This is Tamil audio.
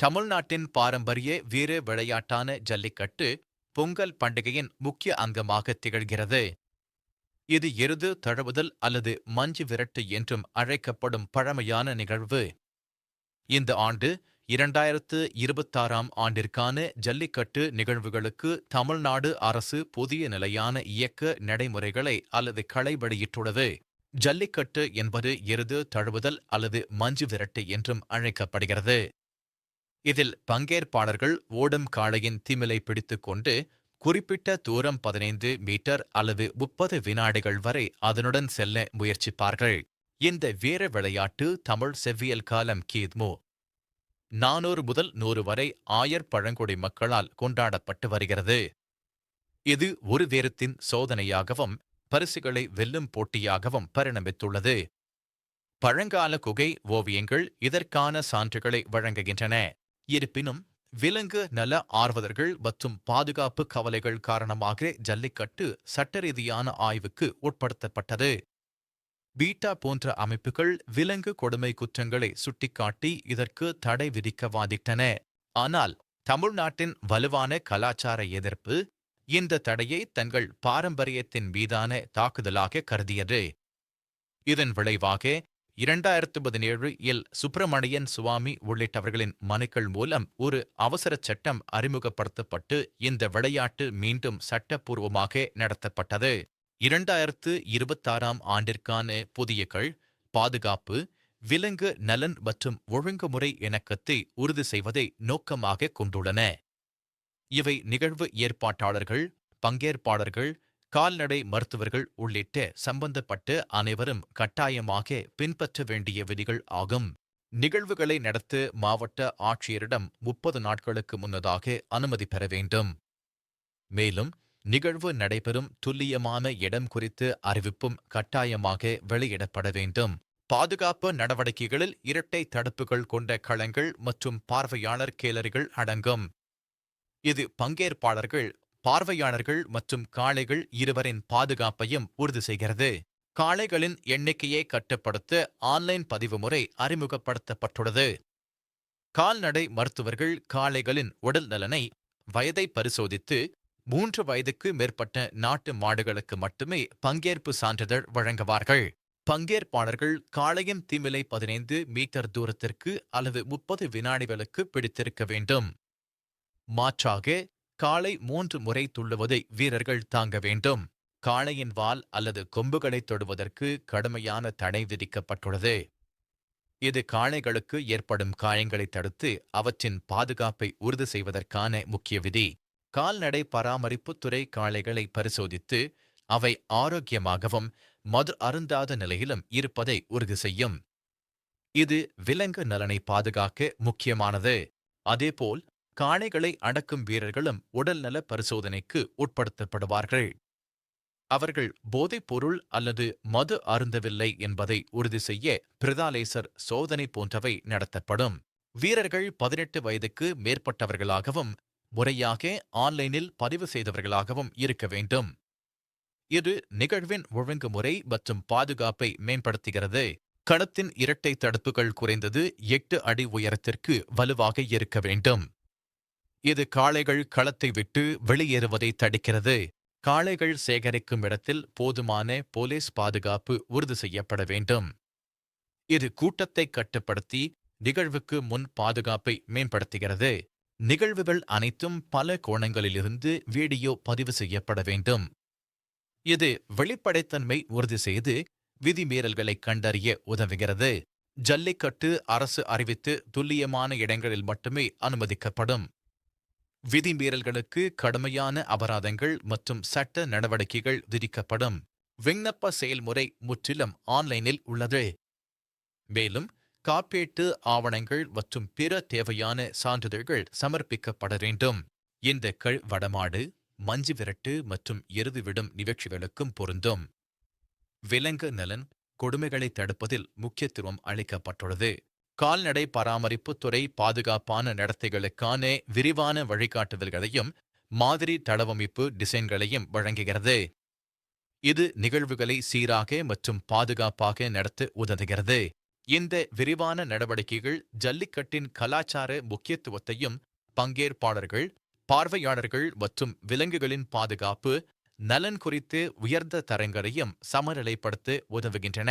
தமிழ்நாட்டின் பாரம்பரிய வீர விளையாட்டான ஜல்லிக்கட்டு பொங்கல் பண்டிகையின் முக்கிய அங்கமாக திகழ்கிறது. இது எருது தழுவுதல் அல்லது மஞ்சு விரட்டு என்றும் அழைக்கப்படும் பழமையான நிகழ்வு. இந்த ஆண்டு இரண்டாயிரத்து இருபத்தாறாம் ஆண்டிற்கான ஜல்லிக்கட்டு நிகழ்வுகளுக்கு தமிழ்நாடு அரசு புதிய நிலையான இயக்க நடைமுறைகளை அல்லது களை வெளியிட்டுள்ளது. ஜல்லிக்கட்டு என்பது எருது தழுவுதல் அல்லது மஞ்சு விரட்டு என்றும் அழைக்கப்படுகிறது. இதில் பங்கேற்பாளர்கள் ஓடும் காளையின் திமிலை பிடித்துக்கொண்டு குறிப்பிட்ட தூரம் பதினைந்து மீட்டர் அல்லது முப்பது வினாடிகள் வரை அதனுடன் செல்ல முயற்சிப்பார்கள். இந்த வீர விளையாட்டு தமிழ் செவ்வியல் காலம் கீத்மு நானூறு முதல் நூறு வரை ஆயர் பழங்குடி மக்களால் கொண்டாடப்பட்டு வருகிறது. இது ஒரு வீரத்தின் சோதனையாகவும் பரிசுகளை வெல்லும் போட்டியாகவும் பரிணமித்துள்ளது. பழங்கால குகை ஓவியங்கள் இதற்கான சான்றுகளை வழங்குகின்றன. இருப்பினும் விலங்கு நல ஆர்வலர்கள் மற்றும் பாதுகாப்பு கவலைகள் காரணமாக ஜல்லிக்கட்டு சட்டரீதியான ஆய்வுக்கு உட்படுத்தப்பட்டது. பீட்டா போன்ற அமைப்புகள் விலங்கு கொடுமை குற்றங்களை சுட்டிக்காட்டி இதற்கு தடை விதிக்க வாதிட்டன. ஆனால் தமிழ்நாட்டின் வலுவான கலாச்சார எதிர்ப்பு இந்த தடையை தங்கள் பாரம்பரியத்தின் மீதான தாக்குதலாக கருதியது. இதன் விளைவாக இரண்டாயிரத்து பதினேழு இல் சுப்பிரமணியன் சுவாமி உள்ளிட்டவர்களின் மனுக்கள் மூலம் ஒரு அவசர சட்டம் அறிமுகப்படுத்தப்பட்டு இந்த விளையாட்டு மீண்டும் சட்டப்பூர்வமாக நடத்தப்பட்டது. இரண்டாயிரத்து இருபத்தாறாம் ஆண்டிற்கான புதிய கள் பாதுகாப்பு விலங்கு நலன் மற்றும் ஒழுங்குமுறை இணக்கத்தை உறுதி செய்வதை நோக்கமாக கொண்டுள்ளன. இவை நிகழ்வு ஏற்பாட்டாளர்கள் பங்கேற்பாளர்கள் கால்நடை மருத்துவர்கள் உள்ளிட்ட சம்பந்தப்பட்ட அனைவரும் கட்டாயமாக பின்பற்ற வேண்டிய விதிகள் ஆகும். நிகழ்வுகளை நடத்த மாவட்ட ஆட்சியரிடம் முப்பது நாட்களுக்கு முன்னதாக அனுமதி பெற வேண்டும். மேலும் நிகழ்வு நடைபெறும் துல்லியமான இடம் குறித்து அறிவிப்பும் கட்டாயமாக வெளியிடப்பட வேண்டும். பாதுகாப்பு நடவடிக்கைகளில் இரட்டை தடுப்புகள் கொண்ட களங்கள் மற்றும் பார்வையாளர் கேலரிகள் அடங்கும். இது பங்கேற்பாளர்கள் பார்வையாளர்கள் மற்றும் காளைகள் இருவரின் பாதுகாப்பையும் உறுதி செய்கிறது. காளைகளின் எண்ணிக்கையை கட்டுப்படுத்த ஆன்லைன் பதிவு முறை அறிமுகப்படுத்தப்பட்டுள்ளது. கால்நடை மருத்துவர்கள் காளைகளின் உடல் நலனை வயதை பரிசோதித்து மூன்று வயதுக்கு மேற்பட்ட நாட்டு மாடுகளுக்கு மட்டுமே பங்கேற்பு சான்றிதழ் வழங்குவார்கள். பங்கேற்பாளர்கள் காளையின் தீமிலை பதினைந்து மீட்டர் தூரத்திற்கு அல்லது முப்பது வினாடிகளுக்கு பிடித்திருக்க வேண்டும். மாற்றாக காளை மூன்று முறை துள்ளுவதை வீரர்கள் தாங்க வேண்டும். காளையின் வால் அல்லது கொம்புகளை தொடுவதற்கு கடுமையான தடை விதிக்கப்பட்டுள்ளது. இது காளைகளுக்கு ஏற்படும் காயங்களை தடுத்து அவற்றின் பாதுகாப்பை உறுதி செய்வதற்கான முக்கிய விதி. கால்நடை பராமரிப்புத் துறை காளைகளை பரிசோதித்து அவை ஆரோக்கியமாகவும் மது அருந்தாத நிலையிலும் இருப்பதை உறுதி செய்யும். இது விலங்கு நலனை பாதுகாக்க முக்கியமானது. அதேபோல் காளைகளை அடக்கும் வீரர்களும் உடல்நல பரிசோதனைக்கு உட்படுத்தப்படுவார்கள். அவர்கள் போதைப் பொருள் அல்லது மது அருந்தவில்லை என்பதை உறுதி செய்ய பிரதாலேசர் சோதனை போன்றவை நடத்தப்படும். வீரர்கள் பதினெட்டு வயதுக்கு மேற்பட்டவர்களாகவும் முறையாக ஆன்லைனில் பதிவு செய்தவர்களாகவும் இருக்க வேண்டும். இது நிகழ்வின் ஒழுங்குமுறை மற்றும் பாதுகாப்பை மேம்படுத்துகிறது. களத்தின் இரட்டை தடுப்புகள் குறைந்தது எட்டு அடி உயரத்திற்கு வலுவாக இருக்க வேண்டும். இது காளைகள் களத்தை விட்டு வெளியேறுவதை தடுக்கிறது. காளைகள் சேகரிக்கும் இடத்தில் போதுமான போலீஸ் பாதுகாப்பு உறுதி செய்யப்பட வேண்டும். இது கூட்டத்தை கட்டுப்படுத்தி நிகழ்வுக்கு முன் பாதுகாப்பை மேம்படுத்துகிறது. நிகழ்வுகள் அனைத்தும் பல கோணங்களிலிருந்து வீடியோ பதிவு செய்யப்பட வேண்டும். இது வெளிப்படைத்தன்மை உறுதி செய்து விதிமீறல்களை கண்டறிய உதவுகிறது. ஜல்லிக்கட்டு அரசு அறிவித்து துல்லியமான இடங்களில் மட்டுமே அனுமதிக்கப்படும். விதிமீறல்களுக்கு கடுமையான அபராதங்கள் மற்றும் சட்ட நடவடிக்கைகள் விதிக்கப்படும். விண்ணப்ப செயல்முறை முற்றிலும் ஆன்லைனில் உள்ளது. மேலும் காப்பீட்டு ஆவணங்கள் மற்றும் பிற தேவையான சான்றிதழ்கள் சமர்ப்பிக்கப்பட வேண்டும். இந்த கள் வடமாடு மஞ்சு விரட்டு மற்றும் எருது விடும் நிகழ்ச்சிகளுக்கும் பொருந்தும். விலங்கு நலன் கொடுமைகளை தடுப்பதில் முக்கியத்துவம் அளிக்கப்பட்டுள்ளது. கால்நடை பராமரிப்புத் துறை பாதுகாப்பான நடத்தைகளுக்கான விரிவான வழிகாட்டுதல்களையும் மாதிரி தளவமைப்பு டிசைன்களையும் வழங்குகிறது. இது நிகழ்வுகளை சீராக மற்றும் பாதுகாப்பாக நடத்த உதவுகிறது. இந்த விரிவான நடவடிக்கைகள் ஜல்லிக்கட்டின் கலாச்சார முக்கியத்துவத்தையும் பங்கேற்பாளர்கள் பார்வையாளர்கள் மற்றும் விலங்குகளின் பாதுகாப்பு நலன் குறித்து உயர்ந்த தரங்களையும் சமநிலைப்படுத்த உதவுகின்றன.